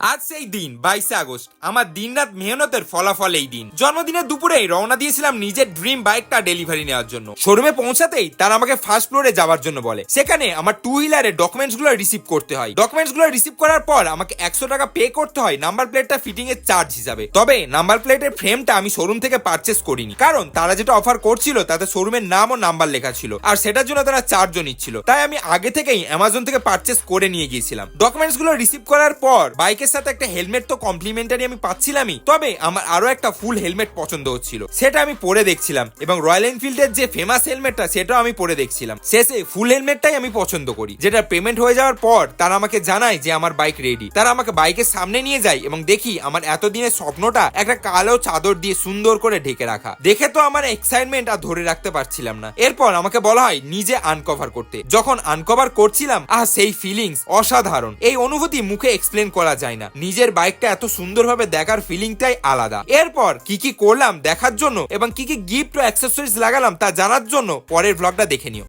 আজ সেই দিন, বাইশে আগস্ট। আমার দিনরাত মেহনতের ফলাফল এই দিন। জন্মদিনের দুপুরেই রওনা দিয়েছিলাম নিজের ড্রিম বাইকটা ডেলিভারি নেওয়ার জন্য। শোরুমে পৌঁছাতেই তারা আমাকে ফার্স্ট ফ্লোরে যাওয়ার জন্য বলে। সেখানে আমার টু হুইলারের ডকুমেন্টসগুলো রিসিভ করতে হয়। ডকুমেন্টসগুলো রিসিভ করার পর আমাকে একশো টাকা পে করতে হয় নাম্বার প্লেটটা ফিটিং এর চার্জ হিসাবে। তবে নাম্বার প্লেটের ফ্রেমটা আমি শোরুম থেকে পারচেস করিনি। কারণ তারা যেটা অফার করছিল, তাতে শোরুমের নাম ও নাম্বার লেখা ছিল। আর সেটার জন্য তারা চার্জও নিচ্ছিল। তাই আমি আগে থেকেই অ্যামাজন থেকে পারচেস করে নিয়ে গিয়েছিলাম। ডকুমেন্টসগুলো রিসিভ করার পর বাইকের সাথে একটা হেলমেট তো কমপ্লিমেন্টারি আমি পাচ্ছিলামই। তবে আমার আরও একটা ফুল হেলমেট পছন্দ হচ্ছিল। সেটা আমি পরে দেখছিলাম এবং রয়্যাল এনফিল্ডের যে ফেমাস হেলমেটটা সেটাও আমি পরে দেখছিলাম। শেষে ফুল হেলমেটটাই আমি পছন্দ করি। যেটা পেমেন্ট হয়ে যাওয়ার পর তারা আমাকে জানায় যে আমার বাইক রেডি তারা আমাকে বাইকের সামনে নিয়ে যায় এবং দেখি আমার এতদিনের স্বপ্নটা একটা কালো চাদর দিয়ে সুন্দর করে ঢেকে রাখা। দেখে তো আমার এক্সাইটমেন্ট আর ধরে রাখতে পারছিলাম না। এরপর আমাকে বলা হয় নিজে আনকভার করতে। যখন আনকভার করছিলাম, আহ, সেই ফিলিংস অসাধারণ। এই অনুভূতি মুখে এক্সপ্লেন করা যায় না। নিজের বাইকটা এত সুন্দরভাবে দেখার ফিলিংটাই আলাদা। এরপর কি কি করলাম দেখার জন্য এবং কি কি গিফট ও অ্যাক্সেসরিজ লাগালাম তা জানার জন্য পরের ব্লগটা দেখে নিও।